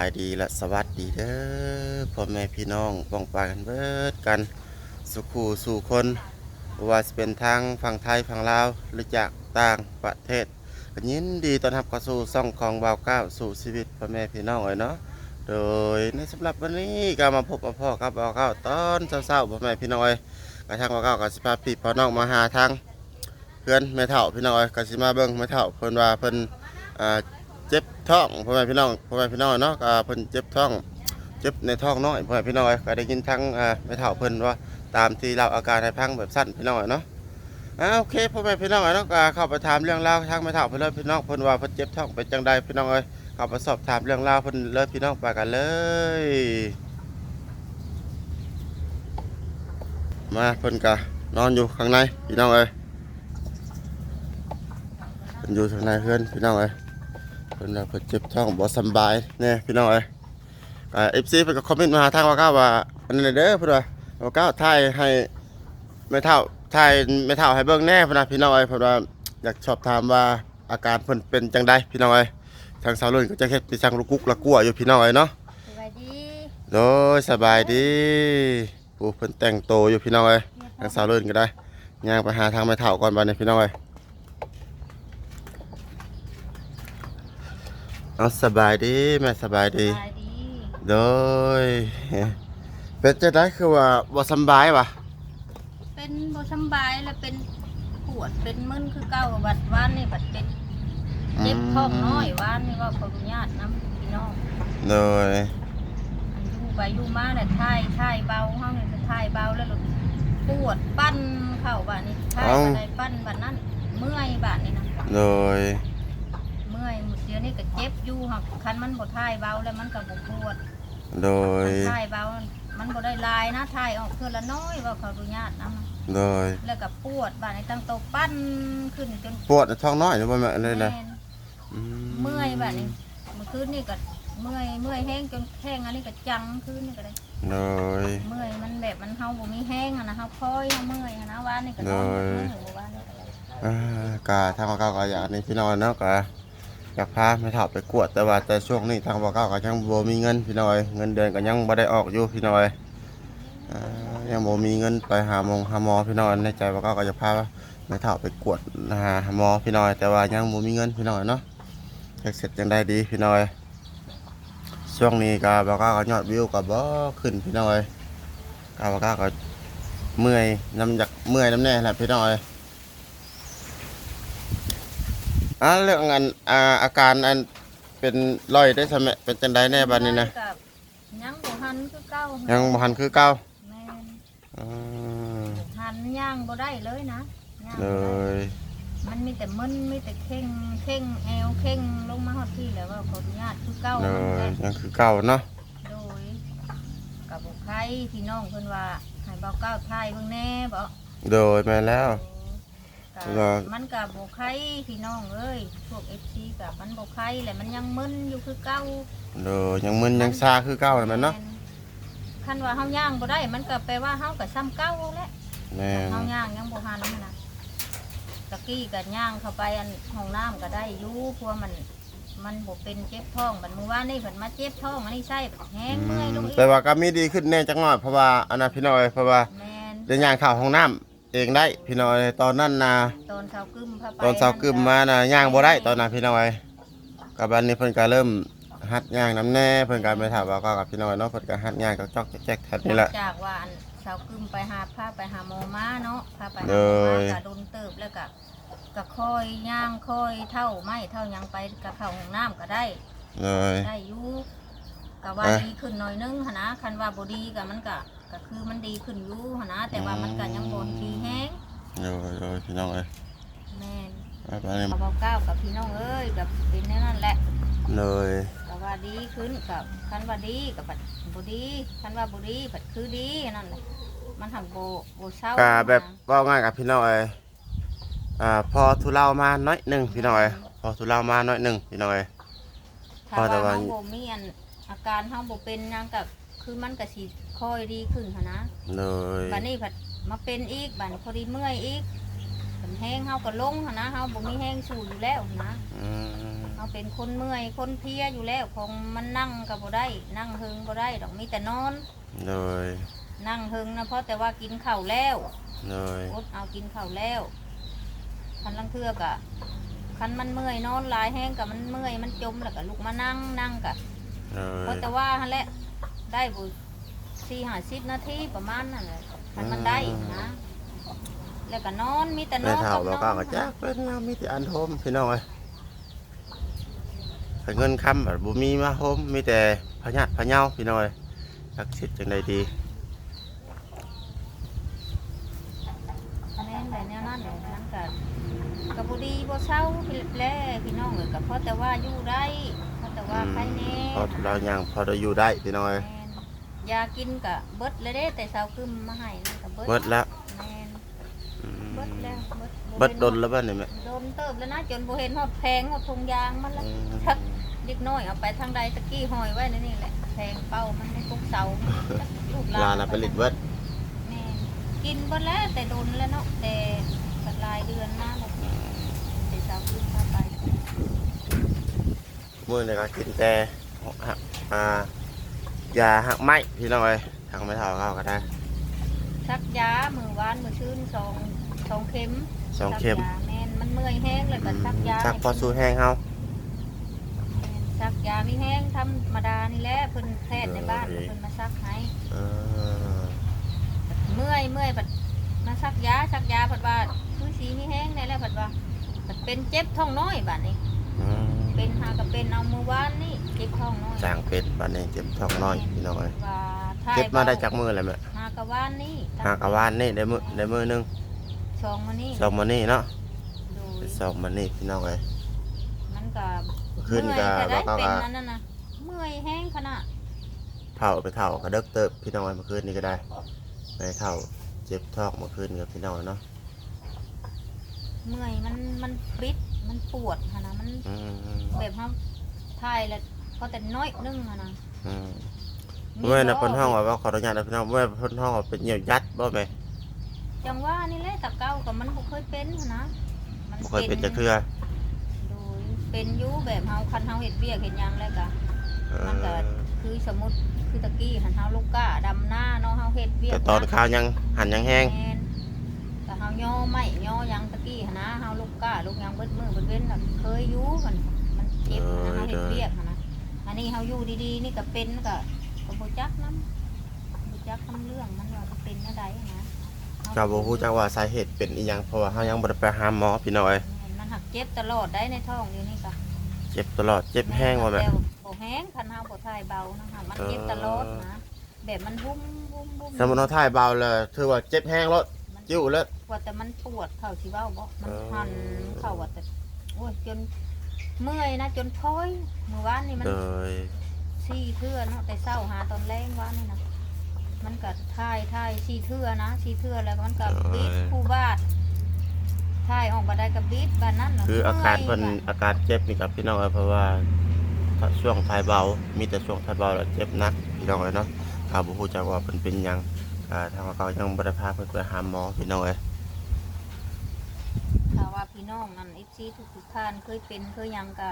สบายดีและสวัสดีเด้อพ่อแม่พี่น้องป้องปากันเบิดกัน สุขูสู่คนว่าจะเป็นทางฝั่งไทยฝั่งลาวหรือจากต่างประเทศก็ยินดีต้อนรับเข้าสู่ซ่องของบ่าวก้าวสู่ชีวิตพ่อแม่พี่น้องเอ้ยเนาะโดยในสำหรับวันนี้ก็มาพบกับพ่อกับบ่าวก้าวตอนเช้าๆพ่อแม่พี่น้องเอ้ยกระทั่งบ่าวก้าวก็สิพาพี่พ่อน้องมาหาทางเพื่อนแม่เฒ่าพี่น้องเอ้ยก็สิมาเบิ่งแม่เฒ่าเพิ่นว่าเพิ่นอ่า เจ็บท้องพ่อแม่พี่น้องพ่อแม่พี่น้องเนาะก็เพิ่นเจ็บท้อง เจ็บในท้องน้อยพ่อแม่พี่น้องก็ได้ยินทั้งอ่าแม่เฒ่าเพิ่นว่าตามที่เราอาการให้พังแบบสั้นพี่น้องเนาะอ่าโอเคพ่อแม่พี่น้องเนาะก็เข้าไปถามเรื่องราวทางแม่เฒ่าเพิ่นเลยพี่น้องเพิ่นว่าเพิ่นเจ็บท้องเป็นจังใดพี่น้องเอ้ยเข้าไปสอบถามเรื่องราวเพิ่นเลยพี่น้องไปกันเลยมาเพิ่นก็นอนอยู่ข้างในพี่น้องเอ้ยเพิ่นอยู่ข้างในเพื่อนพี่น้องเอ้ย เพิ่นว่าเพิ่นเจ็บท้องบ่สำบายแน่พี่น้องเอ้ยอ่า FC เพิ่นก็คอมเมนต์มาหาทางว่าก้าวว่าอันนั้นเด้อเพิ่นว่าว่าก้าวถ่ายให้แม่เฒ่าถ่ายแม่เฒ่าให้เบิ่งแน่พุ่นน่ะพี่น้องเอ้ยเพิ่นว่าอยากสอบถามว่าอาการเพิ่นเป็นจังไดพี่น้องเอ้ยทางสาวรุ่นก็จะเฮ็ดไปสั่งลูกกุ๊กละกัวอยู่พี่น้องเอ้ยเนาะสวัสดีโดยสบายดีผู้เพิ่นแต่งโตวอยู่พี่น้องเอ้ยทางสาวรุ่นก็ได้ย่างไปหาทางแม่เฒ่าก่อนบัดนี้พี่น้องเอ้ย เอาสบายดีแม่สบายดีสวัสดีโดยเป็นจะได้คือว่าบ่สำบายวะเป็นบ่สำบายแล้วเป็นปวดเป็นมึนคือเก่าบัดวานนี่บัดเป็นเจ็บท้องน้อยวานนี่ว่าขออนุญาตนํพี่น้องโดยอันอยู่ไปอยู่มาเนี่ยทายทายเบาเฮานี่ทายเบาแล้วหลุดปวดปั้นเข้าบัดนี้ทายบัดใดปั้นบัดนั้นเมื่อยบัดนี้นะโดยเมื่อ ยเดี๋ยวนี้ก็เจ็บอยู่หักคันมันบ่ทายเบาแล้วมันก็บ่ปวดโดยทายเบามันบ่ได้ลายนะทายออกเทื่อละน้อยว่าขออนุญาตนํโดย แล้วก็ปวดบาดในตั้งโตะปั้นขึ้นจนปวดท้องน้อยหรือบ่แม่นเลยนะแม่นอืเมื่อยบาดนี้เมื่อคืนนี่ก็เมื่อยเมื่อยแห้งจนแห้งอันนี้ก็จังคืนนี่ก็ได้ โดย เมื่อยมันแบบมันเฮาบ่มีแห้งอะนะเฮาคอยเฮาเมื่อยอะนะวานนี่ก็นอนเลยเมื่อยบ่วานนี่ก็ได้ อ่าก็ทางบ่เก้าก็อยากนี่พี่น้องเนาะก็ อยากพาแม่เฒ่าไปกวดแต่ว่าแต่ช่วงนี้ทางบ่เก้าก็ยังบ่มีเงินพี่น้อยเงินเดือนก็ยังบ่ได้ออกอยู่พี่น้อยยังบ่มีเงินไปหามงหาหมอพี่น้อยในใจบ่เก้าก็จะพาแม่เฒ่าไปกวดหาหมอพี่น้อย แต่ว่ายังบ่มีเงินพี่น้อยเนาะเฮ็ดเสร็จจังได้ดีพี่น้อย ช่วงนี้ก็บ่เก้าก็ยอดวิวก็บ่ขึ้นพี่น้อยก็บ่เก้าก็เมื่อยน้ำอยากเมื่อยน้ำแน่แหละพี่น้อย อ่าเรื่องอันอ่าอาการอันเป็นรอยได้สมัยเป็นจังไดแน่บัดนี้นะกับยังบ่หันคือเก่ายัยังบ่ทันคือเก่าแม่นอืมหันย่างบ่ได้เลยนะย่างเลบ่ได้ยมันมีแต่มึนมีแต่เข่งเข่งแอวเข่งลงมาฮอดที่แล้วว่าขออนุญาตคือเก่าเลมันยแหละ ยังคือเก่าเนาะโดยกับบุใครพี่น้องเพิ่นว่าให้เบาเก้าทายเบิ่งแน่บ่โดยแม่แล้ว ก็ว่ามันกับบุใครพี่น้องเอ้ยพวก FC กับมันบุใครแหละมันยังมึนอยู่คือเก่าโดยยังมึนยังซาคือเก่านั่นแหละเนาะคันว่าเฮาย่างบ่ได้ มันก็แปลว่าเฮาก็ซ้ำเก่าแหละแม่นเฮาย่างยังบ่หันนะตะกี้ก็ย่างเข้าไปอันห้องน้ำก็ได้อยู่เพราะว่ามันมันบ่เป็นเจ็บท้องมันมื้อวานนี่เพิ่นมาเจ็บท้องอันนี้ใช่แห้งเมื่อยลงอีกแต่ว่าก็มีดีขึ้นแน่จังหน่อยเพราะว่าอันนั้นพี่น้อยเพราะว่าแม่นได้ย่างเข้าห้องน้ำ เองได้ พี่น้อยตอนนั้นนะตอนเช้ากึมพาไปตอนเช้ากึมมานะย่างบ่ได้ตอนนั้นพี่น้อยกับอันนี้เพิ่นก็เริ่มหัดย่างน้ำแน่เพิ่นก็ไปถามว่าก็กับพี่น้อยเนาะเพิ่นก็หัดย่างจอกๆแจ๊กๆแถวนี้แหละจากว่าอันเช้ากึมไปหาพาไปหาหมอม้าเนาะพาไปหาหเลมอยม้าก็โดนเติบแล้วก็ก็ค่อยย่างค่อยเท่าไม้เท่าหยังไปกับเข้าห้องน้ำก็ได้เลยได้อยู่ก็ว่าอะดีขึ้นหน่อยนึงหนนะคันว่าบ่ดีก็มันก็ ก็คือมันดีขึ้นอยู่หนนะแต่ว่ามันก็ยังบ่ดีแฮงเลยเลยพี่น้องเอ้ยแม่นไปไปเลยขอบอกก้าวกับพี่น้องเอ้ยกับเป็นแนวนั่นแหละเลยก็ว่าดีขึ้นกับคันว่าดีกับบัดบ่ดีคันว่าบ่ดีบัดคือดีนั่นแหละมันทำโบโบเศร้ากาแบบว่าง่ายกับพี่น้องเอ้ยอ่าพอทุเลามาน้อยหนึ่งพี่น้องเอ้ยพอทุเลามาน้อยหนึ่งพี่น้องเอ้ยถ้าพอแต่ว่าว่าเฮาบ่มีอันอาการเฮาบ่เป็นหยังก็ คือมันก็สิค่อยดีขึ้นหันนะเลยบัดนี้ผัดมาเป็นอีกบัดนี้พอดีเมื่อยอีกมันแห้งเฮาก็ลงหั้นนะเฮาบ่มีแห้งสู้อยู่แล้วนะอืมเฮาเป็นคนเมื่อยคนเพลียอยู่แล้วของมันนั่งก็บ่ได้ นั่งเฮิงบ่ได้ดอกมีแต่นอน เลยนั่งเฮิงนะเพราะแต่ว่ากินข้าวแล้วเลยอดเอากินข้าวแล้วคันลังเทือกะคันมันเมื่อยนอนหลายแห้งกับมันเมื่อยมันจมแล้วก็ลุกมานั่งนั่งกะเลเพราะยแต่ว่าหั่นแหละ ได้บุสี่ห้าสิบนาทีประมาณนั่นแหละคันมันได้นะ แล้วก็นอนมีแต่นแม่อนเฒ่าบเรานก็อนกระจักเป็นเรามีแต่อันโฮมพี่น้องเอ้ยแต่เงินคำแบบบ่มีมาโฮมมีแต่พญาติพะเยาพี่น้องเอ้ยจักสิทธิ์จังใดดีคะแนนแบบแนวนั้นเลยนั่นก็กับบุดีบ่เศร้าพี่แล้พี่น้องเลยกับเพราะแต่ว่าอยู่ได้เพราะแต่ว่าใครแน่พอเรายังพอเราอยู่ได้พี่น้องเอ้ย แม่น ยากินกะเบิดเลยเด้ แต่เช้าขึ้นมาให้นั่นก็เบิดเบิดแล้วแม่นอืมเบิดแล้วเบิดเบิดดนแล้วบ้านนี่แม่โดนเติบแล้วนะจนบ่เห็นฮอดแพงฮอดทงยางมันแล้วอืมชักเล็กน้อยเอาไปทางใดตะกี้ห้อยไว้ในนี่แหละแพงเป้ามันในพวกเสาลูกหลาลานน่ะไปลิดเบิดแม่นกินเบิดแล้วแต่โดนแล้วเนาะแต่สักหลายเดือนมาแล้วแต่เช้าขึ้นมาไปมื้อนี้ก็กินแต่หักอ่า ยาหักไม้พี่น้องเอ้ยทางไม่เท่าเขาก็ได้ชักยามือวานมือชื่นสองสองเข็มสองเข็มชักยาแม่นมันเมื่อยแห้งเลยก็ชักยาชักพอสู้แห้งเฮาซักยามีแห้งธรรมดานี่แหละเพิ่นแพทย์ในบ้านเออเพิ่นมาซักให้เออเมื่อยเมื่อยบัดมาซักยาซักยาเพิ่นว่าคือสีมีแห้งได้แล้วเพิ่นว่าบัดเป็นเจ็บท้องน้อยบัดนี้อืมเป็นหากับเป็นเอามือวานนี่เจ็บท้องน้อยจางเป็ดบัดนี้เจ็บท้องน้อยพี่น้องเอ้ยว่าถ่ายเก็บมาได้จากมืออะไรแม่หากับวานนี่หากะวานนี่ได้มือได้มือหนึงชองมานี่สองมานี่เนาะดูสองมานี่พี่น้องเอ้ย มันก็ขึ้นเมื่ก็อยก็ได้ว่าก็ เป็นนั่นน่ะนะเมื่อยแห้งขนาดเท่าไปเท่ากระเดิกเติบพี่น้องเอ้ยเมื่อคืนนี้ก็ได้ไปเท่าเจ็บท้องเมื่อคืนกับพี่น้องเนาะเมื่อยมันมันปิดมันปวดขนาดมันอืมแบบเขาถ่ายแล้ว พอแต่น้อยนึงอะนะอืมเมื่อนะเพิ่นห้องว่าว่าขออนุญาตนะพี่น้องเมื่อเพิ่นห้องว่าเป็นเหยี่ยวยัดบ่แม่จังว่านี่แหละตะเก้ากับมันบ่เคยเป็นหั้นนะมับ่เคยเป็นจักเทื่อโดยเป็นอยู่แบบเฮาคันเฮาเฮ็ดเวียกเฮ็ดหยังแล้วก็เอมันก็อคือสมมุติคือตะกี้หันเฮาลูกก้าดำหน้าเนาะเฮาเฮ็ดเวียกแต่ตอนข้าวยังหันยังแห้งแม่นก็เฮาย่อไม้ย่อหยังตะกี้หันนะเฮาลูกก้าลูกหยังเบิดมือเบิดเว้นน่ะเคยอยู่มันมันเจ็บหั้นนะเฮาเฮ็ดเวียกหั้นนะ อันนี้เฮาอยู่ดีๆ นี่ก็เป็นก็ก็บ่จักนำบ่จักทำเรื่องมันว่ามันเป็นจังไดหั้นนะก็บ่ฮู้จักว่าสาเหตุเป็นอีหยังเพราะว่าเฮายังบ่ได้ไปหาหมอพี่น้องเอ้ยมันหักเจ็บตลอดได้ในท้องอยู่นี่ก็เจ็บตลอดเจ็บแห้งว่าแม่ต่บ่แห้งคันเฮาบ่ทายเบานะคะมันเจ็บตลอดนะแบบมันบุ้มบุ้มบุ้มสมมุติเราถ่ายเบาเลยถือว่าเจ็บแห้งแล้วมันจิ้วแล้วว่าแต่มันปวดเข่าสิเว้าบ่มันเออหันเข่าว่าแต่โอ้ยจน เมื่อยนะจนพลอยเมื่อวานนี่มันเลยซี่เทื่อเนาะแต่เช้าหาตอนแรงวานนี่นะมันก็ทายทายซี่เทื่อนะซี่เทื่อแล้วมันก็บีดคู่บาดทายออกมาได้กับบีดบานนั้นน่ะคืออาการเพิ่นมื่ยอาการเจ็บนี่ครับพี่น้องเอ้ยเพราะว่าถ้าช่วงถ่ายเบา มีแต่ช่วงถ่ายเบาแล้วเจ็บหนักพี่น้องเอ้ยเนาะข้าบ่ฮู้จักว่าเพิ่นเป็นหยังอ่าทางเขายังบ่ได้พาเพิ่นไปหาหมอพี่น้องเอ้ยถ้าว่า พี่น้องนั่น FC ทุกทุกๆท่านเคยเป็นเคยหยังก็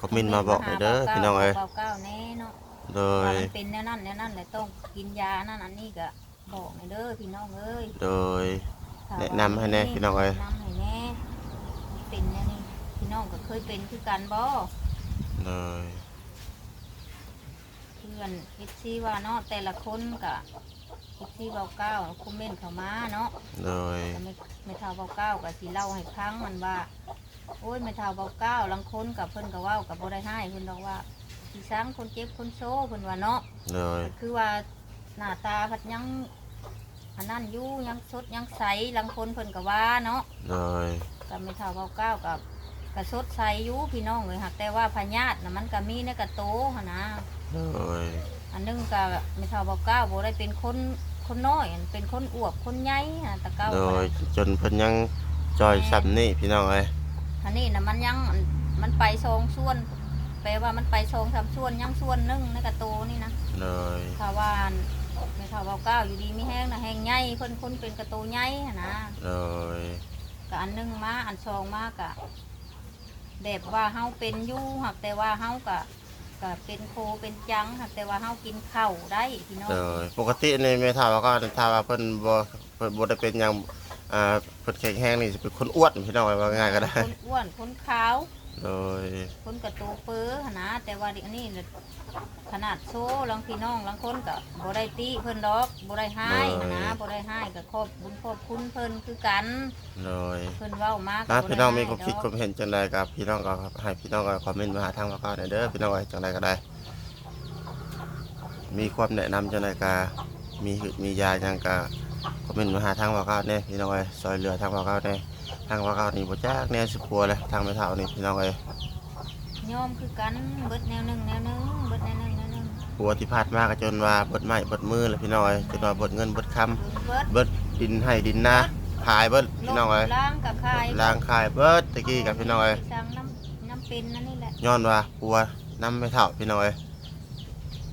คอมเมนต์มาบอกหน่อยเด้อพี่น้องเอ้ยเบาเก้าแน่เนาะโดว่ายมันเป็นแน่นั่นแน่นั่นแหละต้องกินยานั่นอันนี้ก็บอกหน่อยเด้อพี่น้องเอ้ยโดยถ้าแนะนำให้แน่พี่น้องเอ้ยแนะนำให้แน่เป็นแน่นี่พี่น้องก็เคยเป็นคือกันบ่โดยเพื่อนเอฟซีว่าเนาะแต่ละคนก็ เอฟซีเบาเก้าคอมเมนต์เข้ามาเนาะโดยแต่ไม่ไม่เท่าเบาเก้าก็สิเล่าให้ครั้งมันว่า โอ้ยไม่เท่าเบาเก้าลังคนกับเพิ่นก็เว้ากับบ่ได้ให้เพิ่นบอกว่าสิสร้างคนเจ็บคนโซ่เพิ่นว่าเนาะโดยคือว่าหน้าตาพัดยังอันนั้นอยู่ยังสดยังใสลังคนเพิ่นก็ว่าเนาะโดยก็ไม่เท่าเบาเก้ากับกระสดใสอยู่พี่น้องเลยหักแต่ว่าพญาติน่ะมันก็มีในกระโตหนนะโดย อันหนึงก็ไม่เท่าเบาเก้าบ่ได้เป็นคนคนน้อยอันเป็นคนอวบคนใหญ่ฮะตะเก้าโดยจนเพิ่นยังจอยซ้ำนี่พี่น้องเอ้ยอันนี้น่ะมันยังมันไปสองส่วนแปลว่ามันไปสองสามส่วนยังส่วนหนึงในกระโตนี่นะโดยถ้าว่าไม่เท่าเบาเก้าอยู่ดีมีแห้งนะแห้งใหญ่เพิ่นคนเป็นกระโตใหญ่หั้นนะโดยก็อันหนึงมาอันสองมากะแบบว่าเฮาเป็นอยู่หักแต่ว่าเฮาก็ ก็เป็นโคเป็นจังหักแต่ว่าเฮากินข้าวได้พี่น้องโดยปกติในเมทาว่าก็ถ้าว่าเพิ่นบ่เพิ่นบ่ได้เป็นหยังอ่าเพิ่นแข็งแรงนี่สิเป็นคนอ้วนพี่น้องว่าง่ายก็ได้ คนอ้วนคนขาว โดยคนกระโตเปื้อหนนะแต่ว่าเด็กนี่น่ะขนาดโซ่ลังพี่น้องลังคนก็บ่ได้ตีเพิ่นดอกบ่ได้ให้หั้นนะบ่ได้ให้ก็ขอบบุญขอบคุณเพิ่นคือกัน โดยเพิ่นเว้ามาก็นะบ่พี่ได้น้องมีให้ความคิดดคอกวามเห็นจังใดกับพี่น้องก็ให้พี่น้องก็คอมเมนต์มาหาทางว่าก็ได้เด้อพี่น้องว่าจังใดก็ได้ มีความแนะนำจังใดก็มีหึมียาจังก็คอมเมนต์มาหาทางว่าก็เนี่ยพี่น้องเอ้ยซอยเหลือทางว่าก็เนี่ย ทางว่าก็นี่บ่จักแน่สิปัวเลยทางไม่เท่านี่พี่น้องเอ้ยยอมคือกันเบิดแนวหนึงแนวหนึงเบิดแนวหนึงแนวหนึงปัวที่พลาดมาก็จนว่าเบิดไม้เบิดมือเลยพี่น้องเอ้ยจนว่าเบิดเงินเบิดคำเบิดเบิดดินให้ดินนาขายเบิดพี่น้องเอ้ยล้างกับคายล้างขายเบิดตะกี้กับพี่น้องเอ้ยสั่งน้ำน้ำเป็นนั่นนี่แหละย้อนว่าปัวน้ำไม่เท่าพี่น้องเอ้ย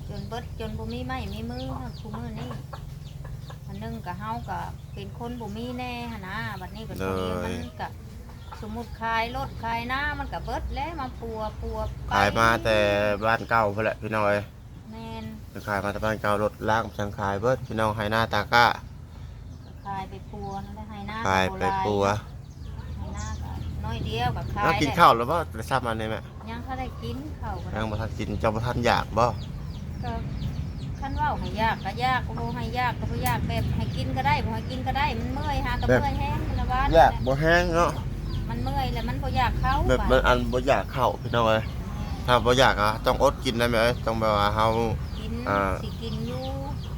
จนเบิดจนบ่มีไม้มีมือฮอดคุมือนี่อั นหนึงก็เฮาก็เป็นคนบ่มีแน่หั่นนะบัดนี้ก็ตรงนี้มันก็สมมุติขายรถขายหน้ามันก็เบิดแล้วมาปัวปัวไปขายมาแต่บ้านเก่าเพื่อแหละพี่น้องเอ้ยแม่นขายมาแต่บ้านเก่ารถล้างจังขายเบิดพี่น้องให้หน้าตาก้าขายไปปัวนั่นแหละให้หน้าขายก็ไปบ่หลปัวให้หน้าก็น้อยเดียวก็ขายแล้วกินได้ข้าวหรือว่าจะทราบมันได้ไหมยังถ้าได้กินข้าวก็ได้ยังบ่ทันกินเจ้าบ่ทันอยากบ่ก็ คันเว้าให้ยากก็ยากก็บ่ให้ยากก็บ่ยากแบบให้กินก็ได้บ่ให้กินก็ได้มันเมื่อยหาก็เมื่อยแฮงมันละว่าอยากบ่แห้งเนาะมันเมื่อยแล้วมันบ่อยากเข้าแบบมันอันบ่อยากเข้าพี่น้องเอ้ยถ้าบ่อยากอะต้องอดกินได้ไหมเอ้ยต้องแบบว่าเฮากินอ่าสิกินอยู่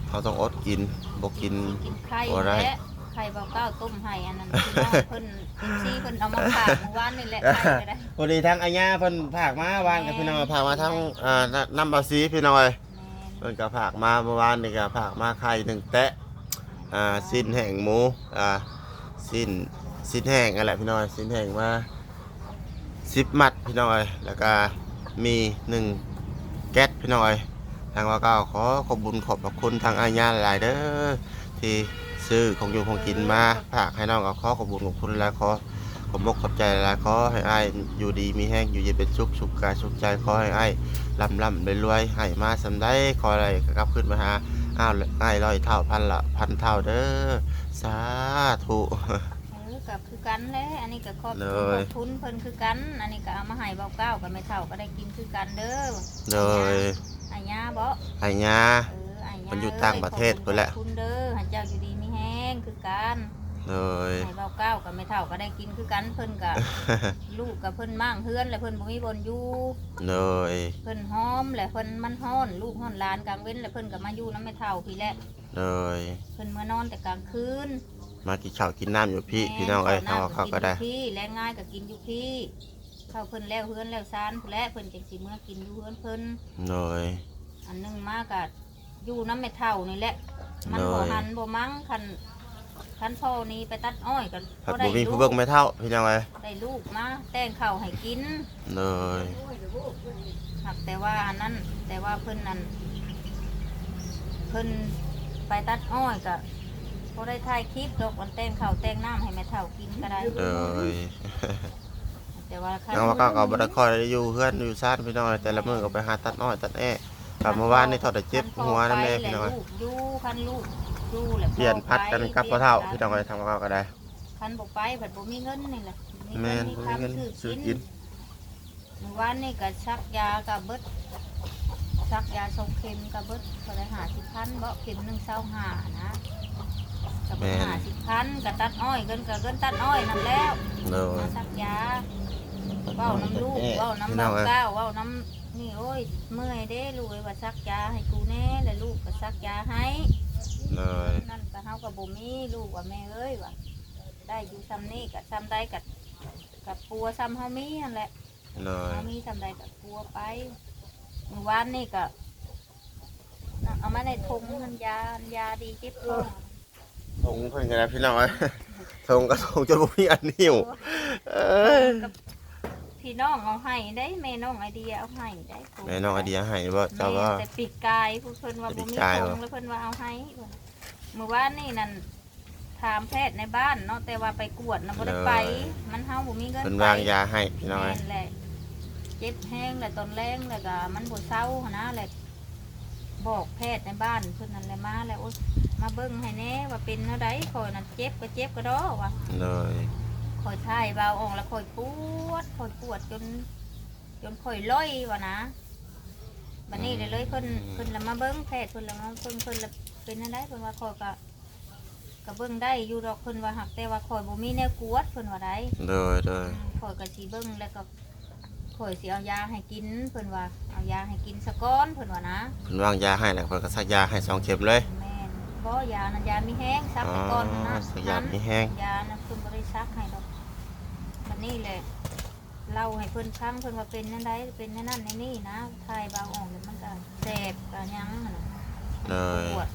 เฮาต้องอดกินบ่กินกินไข่บ่ได้และไข่เบาเก้าต้มให้อันนั้นพี่น้องเพิ่นเพิ่นซีเพิ่นเอามาฝากเมื่อวานนี่แหละไข่ก็ได้พอดีทางอาญาเพิ่นฝากมาวานกับพี่น้องฝากมาทั้งอ่าน้ำบาซีพี่น้องเอ้ยแม่น เพิ่นก็ฝากมาเมื่อวานนี่ก็ฝากมาไข่หนึ่งแตะอ่าสิ้นแห้งหมูอ่าสิ้นสิ้นแห้งนั่นแหละพี่น้อยสิ้นแห้งมาสิบมัดพี่น้อย แล้วก็มีหนึ่งแก๊สพี่น้อย ทางว่าก็ขอขอบบุญขอบพระคุณทางอาญาหลายเด้อที่ซื้อของอยู่ของกินมาฝากให้น้องก็ขอขอบบุญขอบคุณและขอขอ บอกขอบใจหลายๆขอให้อ้ายอยู่ดีมีแห้งอยู่เย็นเป็นสุขสุขกายสุขใจขอให้อ้ายลำลำรวยๆให้มาสำได้คอยอะไรก็กลับขึ้นมาหาอ้าวง่ายร้อยเท่าพันละพันเท่าเด้อสาธุเออก็คือกันแหละอันนี้ก็ขอบเลคุณขยอบคุณเพิ่นคือกัน อันนี้ก็เอามาให้เบาเก้าก็ไม่เท่าก็ได้กินคือกันเด้อเลยอาญาบ่ไอ้ยาเอออาญามันอยู่ต่างประเทศอ้ยพุ่นแหละขอบคุณเด้อให้เจ้าอยู่ดีมีแห้งคือกัน เลยให้เบาเก้าก็ไม่เท่าก็ได้กินคือกันเพิ่นก็ลูกกับเพิ่นมั่งเฮือนและเพิ่นบ่มีบนอยู่เลยเพิ่นหอมและเพิ่นมันฮ้อน ลูกฮ้อนหลานกลางเว้นและเพิ่นก็มาอยู่นำแม่เฒ่าพี่แหละเลยเพิ่นมานอนแต่กลางคืนมากินข้าวกินน้ำอยู่พี่ พี่น้องเอ้ยทางว่าเขาก็ได้ กินอยู่พี่และง่ายก็กินอยู่พี่เข้าเพิ่นแล้วเฮือนแล้วซานผู้นแหละเพิ่นจังสิเมื่อกินอยู่เฮือนเพิ่นเลยอันหนึงมาก็อยู่นำแม่เฒ่านี่แหละ มันบ่เลย หันบ่มั้งคัน คันพ่อนี้ไปตัดอ้อยก็ผัดบ่ได้บุมีลูผู้กเบิ่งไม่เท่าพี่น้องเอ้ยได้ลูกมาแต่งข้าวให้กินเลยหักแต่ว่าอันนั้นแต่ว่าเพิ่นนั้นเพิ่นไปตัดอ้อยก็บ่ได้ถ่ายคลิปดอกวันแต่งข้าวแต่งน้ำให้แม่เฒ่ากินก็ได้เลยแต่ว่าคันน้องว่าก็ก็บ่ได้คอยอยู่เพื่อนอยู่ซ่านพี่น้องเอ้ยแต่ละมื้อก็ไปหาตัดอ้อยตัดแอ้กับเมื่อวานนี่ทอดได้เจ็บหัวนั่นเองพี่น้องเอ้ยลูกอยู่คันลูก อยู่แหละเปลี่ยนพัดกันกับพ่อเฒ่าพี่น้องเอ้ยทางว่าก็ได้ คันบ่ไปผัดบ่มีเงินนี่แหละแม่นมีบ่มีเงินคำซื้อกินเมื่อวานนี่ก็ชักยากับเบิดชักยาชงเข็มกับเบิดก็ได้หาสิพันบ่เข็มหนึงเศร้าหานะกับหาสิพันกับตัดอ้อยเงินกับเงินตัดอ้อยนั่นแล้วเลยมาชักยาเว้าน้ำลูกเว้าน้ำพี่น้เบาองเอ้ยเก้าเว้าน้ำนี่โอ้ยเมื่อยเด้ลูกเอ้ยว่าชักยาให้กูแน่แล้วลูกก็ชักยาให้ เลยนั่นก็เฮากับบ่มีลูกว่าแม่เอ้ยว่าได้อยู่ซ้ำนี่กับซ้ำได้กับกับปัวซ้ำเฮามีนั่นแหละเลยเฮามีซ้ำใดกับปัวไปเมื่อวานนี่ก็น่ะเอามาในถุงมันยายาดีเจ็บคอทงเพิ่นกันนะพี่น้องเอ้ยทงก็ทงจนบ่มีอันหิวเอ้ยกับพี่น้องเอาให้ได้แม่น้องไอเดียเอาให้ได้แม่น้องไอเดียให้บ่เจ้าว่าแม่แต่ปิดกายผู้เพิ่นว่าแต่ปีบ่กมีกายขบ่องแล้วเพิ่นว่าเอาให้ เมื่อวานนี่นั่นถามแพทย์ในบ้านเนาะแต่ว่าไปกวดนะบ่ได้ไปมันเฮาบ่มีเงินเพิ่นไปวางยาให้พี่น้องแม่เอ้ยนแหละเจ็บแห้งแล้วตอนแรงแล้วก็มันบ่เศร้าหั้นนะแหละบอกแพทย์ในบ้านเพิ่นนั่นแหละมาแล้วโอ๊ยมาเบิ่งให้แหน่ว่าเป็นเท่าใดข่อยนั่นเจ็บก็เจ็บก็ดอว่ะเลยข่อยถ่ายเบาออกแล้วข่อยปวดข่อยปวดจน จนข่อยร้อยว่ะนะ บัดนี้เลยเลยเพิ่นเพิ่นละมาเบิ่งแพทย์เพิ่นละมาเพิ่นเพิ่นละเป็นอะไรเพิ่นว่าข่อยก็ก็เบิ่งได้อยู่ดอกเพิ่นว่าหักแต่ว่าข่อยบ่มีแนวกวดเพิ่นว่าได้เลยเลยข่อยก็สิเบิ่งแล้วก็ข่อยสิเอายาให้กินเพิ่นว่าเอายาให้กินสะก้อนเพิ่นว่านะเพิ่นวางยาให้แล้วเพิ่นก็ซักยาให้สองเข็มเลยแม่นบ่ยานั้นยามีแห้งซักไปก่อนนะสักยามีแห้งยานะเพิ่นบ่ได้ซักให้ดอกบัดนี้แหละ เล่าให้เพิ่นฟังเพิ่นว่าเป็นนั่นใดเป็นนั่นนั่นในนี่นะทายเบาออกแล้วมันก็แสบก็หยังหั่นน่ะเลยปวด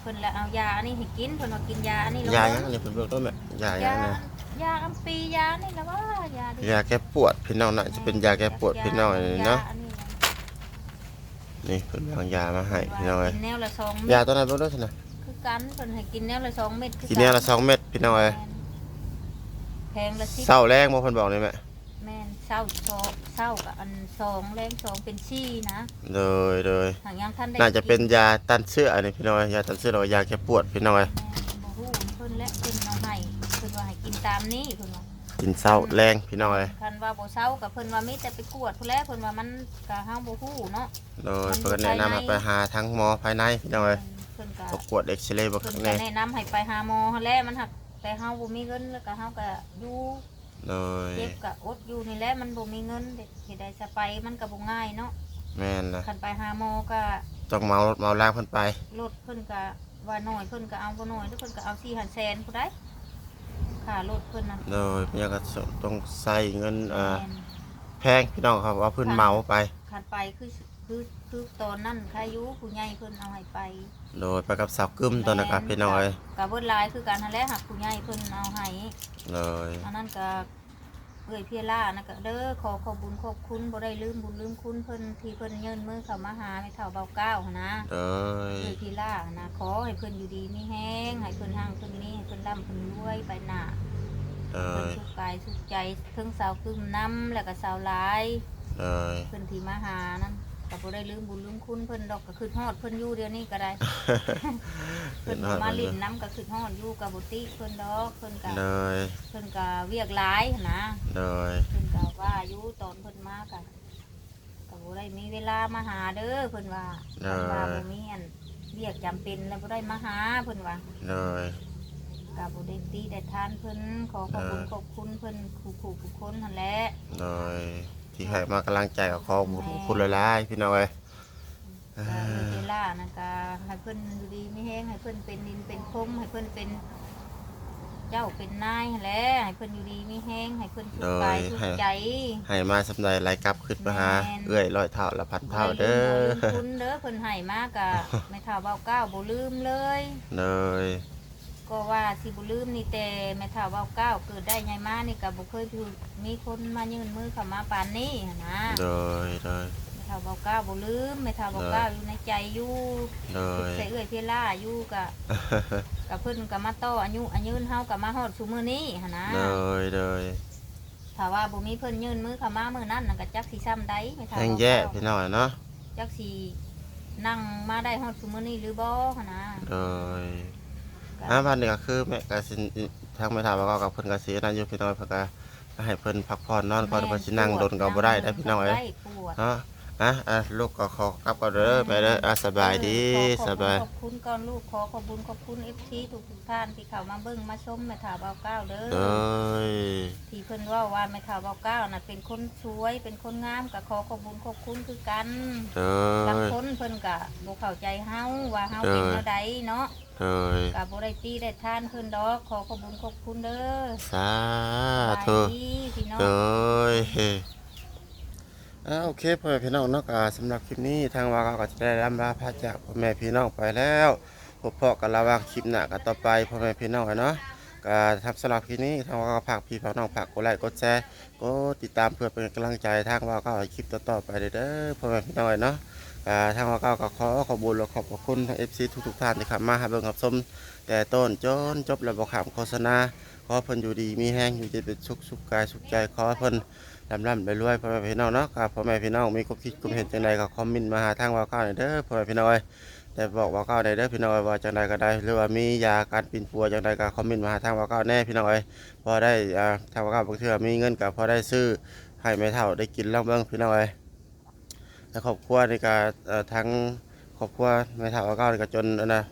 เพิ่นละเอายาอันนี้ให้กินเพิ่นว่ากินยาอันนี้ยายังนี่เพิ่นเบิกด้วยแม่ยายังยานะยาอัมปียานี่ละว่ายาดียาแก้ปวดพี่น้องน่ะจะเป็นยาแก้ปวดพี่น้องนี่เนาะยอัแหละนี่เพิ่นวางยามาให้พี่น้องเอ้ยกินแนวละสองยาเม็ดตัวนั้นเบิกด้วยซั่นน่ะคือกันเพิ่นให้กินแนวละสองเม็ดคือกินเนี่ยละสองเม็ดพี่น้องเอ้ยแพงละสิบเศร้าแรงบ่เพิ่นบอกนี่แม่แม่นเศ ร้าสองเศร้ากับอันสองแรงสองเป็นชี่นะเลยเลยหางยังท่านได้น่าจะเป็นยาต้านเชื้ออันนี้พี่น้องเอ้ยยาต้านเชื้อหรือว่ายาแก้ปวดพี่น้องเอ้ยแม่นบ่ฮู้เพิ่นและเพิ่นเอาให้เพิ่นว่าให้กินตามนี้เพิ่นว่ากินเศร้าแรงพี่น้องเอ้ยคันว่าบ่เศร้ากับเพิ่นว่ามีแต่ไปกวดพุ่นแหล้วเพิ่นว่ามันก็เฮาบ่ฮู้เนาะโดยเพิ่นแนะนำให้ไปหาทั้งหมอภายในพี่น้องเอ้ยเพิ่นก็ประกวดเอ็กซเรย์บ่เพิ่นข้างก็ในแนะนำให้ไปหาหมอหั่นแหละมันหักแต่เฮาบ่มีเงินแล้วก็เฮาก็อยู่ โดยเจ็บก็อดอยู่นี่แหละมันบ่มีเงินเด็ดเฮ็ดได้สะไปมันก็บ่ง่ายเนาะแม่นล่ะคันไปหาหมอก็ต้องเมารถเมาลากเพิ่นไปรถเพิ่นก็ว่าน้อยเพิ่นก็เอาบ่น้อยแล้วเพิ่นก็เอา4 5แสนผู้ใดค่ารถเพิ่นน่ะโดยเมียก็ต้องใส่เงินเอ่อแม่นแพงพี่น้องครับว่าเพิ่นเมาไปคันไปคือ คือคือตอนนั้นใครอยู่ผู้ใหญ่เพิ่นเอาให้ไปโดยไปกับสาวกึมตอนนะครับพี่น้องเอ้ยก็เบิดหลายคือกันนั่นแหละหักผู้ใหญ่เพิ่นเอาให้โดยอันนั้นก็เอ้ยเพียล่านะก็เด้อขอขอบบุญขอบคุณบ่ได้ลืมบุญลืมคุณเพิ่นที่เพิ่นเยินมือเข้ามาหาแม่เฒ่าเบาเก้าหั้นนะโดยเอ้ยเพียล่านะขอให้เพิ่นอยู่ดีมีแห้งให้เพิ่นหั่งเพิ่นนี้ให้เพิ่นร่ำเพิ่นรวยไปหน้าโดเพิ่นยสุขกายสุขใจทั้งสาวกึมน้ำแล้วก็สาวหลายโดยเพิ่นที่มาหานั่น ก็บ่ได้ลืมบุญลืมคุณเพิ่นดอกก็คือฮอดเพิ่นอยู่เดี๋ยวนี้ก็ได้ เพิ่นมาลิ้นน้ำก็คือฮอดอยู่กับบุติเพิ่นดอกเพิ่นก็โดยเพิ่นก็เวียกหลายหั้นนะโดยเพิ่นก็ว่าอยู่ตอนเพิ่นมาก็ก็บ่ได้มีเวลามาหาเด้อเพิ่นว่าเพิ่นว่าบ่มีอันเวียกจำเป็นแล้วบ่ได้มาหาเพิ่นว่าโดยก็บ่ได้ตีได้ทานเพิ่นขอขอบคุณเออขอบคุณเพิ่นคู่ๆทุกคนนั่นแหละโดย ที่ให้มากำลังใจกับขอบุญคุณหลายๆพี่น้องเอ้ยก็มีเวลานะก็ให้เพิ่นอยู่ดีไม่แห้งให้เพิ่นเป็นดินเป็นคมให้เพิ่นเป็น เจ้าเป็นนายหั้นแหละให้เพิ่นอยู่ดีไม่แห้งให้เพิ่นสุขกายสุขใจให้มาสำใดไหลกลับขึ้นมาหาเอื้อยร้อยเท่าละพันเท่าเด้อบ่ลืมคุณเด้อเพิ่นให้มากะไม่เท่าเบาเก้าบ่ลืมเลยโดย ก็ว่าสิบ่ลืมนี่แต่แม่เฒ่าเบาเก้าเกิดได้ไงมานี่ก็บ่เคยถูกมีคนมายื่นมือเข้ามาปานนี้หั้นนะโดยโดย แม่เฒ่าเบาเก้าบ่ลืมแม่เฒ่าเบาเก้าอยู่ในใจอยู่โดย ใส่เอื้อยเพล่าอยู่กะกับเพิ่นก็มาต่ออายุอายืนเฮาก็มาฮอดซุมื้อนี้หันนะโดยโดยถ้าว่าบ่มีเพิ่นยืนมือเข้ามามื้อนั้นน่ะก็จักสิซ้ำใดแม่เฒ่าแห้งแย่พี่น้องเนาะจักสินั่งมาได้ฮอดซุมื้อนี้หรือบ่หันนะ โดย ก็ห้าพันนี่ก็คือแม่ก็สิทางแม่ถามว่าก็กับเพิ่นก็สินั่นอยู่พี่น้องเพิ่นก็ให้เพิ่นพักผ่อนนอนก่อนเพิ่นสินั่งโดนก็บ่ได้ได้อพี่น้องเอ้ยได้ปวดเนาะ อะอะลูกก็ขอกลับก่อนเด้อแม่เด้ออะสบายดีขอขสอบคุณบาย ขอบคุณก่อนลูกขอขอบคุณขอบคุณ FC ทุกๆท่านที่เข้ามาเบิ่งมาชมแม่ถาเบาเก้าเด้โดอ ย ที่เพิ่นเว่าว่าแม่ถาเบาเก้าน่ะเป็นคนสวยเป็นคนงามก็ขอขอบคุณขอบคุณคือกันโดบางย คนเพิ่นก็บ่เข้าใจเฮาว่าเฮาเป็นเออแนวใดเนาะโดยก็บ่ได้ตีได้ทานเพิ่นดอกขอขอบคุณขอบคุณเด้อสาสธุบายดีพี่น้อง โดย อ่าโอเคพ่อแม่พี่น้องเนาะก็สำหรับคลิปนี้ทางว่าก็จะได้รำลาพระจากพ่อแม่พี่น้องไปแล้วพบพาะกันระหว่างคลิปหน้ากันต่อไปพ่อแม่พี่น้องเนาะก็ทำสำหรับคลิปนี้ทางว่าก็ฝากพี่ฝากน้องฝากกดไลค์กดแชร์กดติดตามเพื่อเป็นกำลังใจทางว่าก็ให้คลิปต่อๆไปเด้อพ่อแม่พี่น้องเนาะอ่าทางว่าเก้าก็ขอขอบคุญและขอบคุณทาง FC ทุกๆท่านที่เข้ามาหาเบิ่งรับชมแต่ต้นจนจบแล้วบ่ขามโฆษณาขอเพิ่นอยู่ดีมีแห้งอยู่เย็นเป็นสุขสุขกายสุขใจขอเพิ่น ลำล่ำไปรวยพ่อแม่พี่น้องเนาะครับพ่อแม่พี่น้องมีความคิดความเห็นจังใดก็คอมเมนต์มาหาทางว่าเก้าหน่อยเด้อพ่อแม่พี่น้องเอ้ยแต่บอกว่าเก้าหน่อยเด้อพี่น้องเอ้ยว่าจังใดก็ได้ หรือว่ามียาการปินปัวจังใดก็คอมเมนต์มาหาทางว่าเก้าแน่พี่น้องเอ้ยพอได้อ่าทางว่าเก้าบางเทื่อมีเงินก็พอได้ซื้อให้แม่เฒ่าได้กินล้วเบิ่งพี่น้องเอ้ยและครอบครัวนี่ก็เอ่อทั้งครอบครัวแม่เฒ่าว่าเก้านี่ก็จนนะ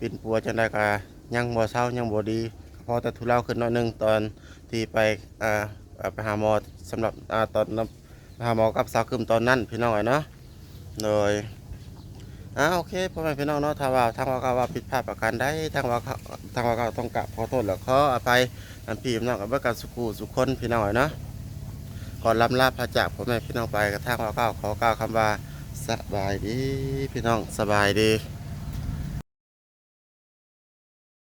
ปินปัวจังใดก็ยังบ่เศร้ายังบ่ดีพอแต่ทุเลาขึ้นหน้อยนึงตอนที่ไปอ่า ไปหาหมอสำหรับอตอนไปหาหมอกับสาวกึมตอนนั้นพี่น้องเอ้ยเนาะโดยอ่าโอเคพ่อแม่พี่น้องเนาะถ้าว่าทางว่าก็ว่าผิดพลาดประการใดทางว่าทางว่าก็ต้องกราบขอโทษแล้วขออภัยอันพี่น้องกับเบิกกันสุขูสุขคนพี่น้องเนาะก่อนลำลาพระจากพ่อแม่พี่น้องไปกระทั่งว่าก็ขอกล่าวคำว่าสบายดีพี่น้องสบายดี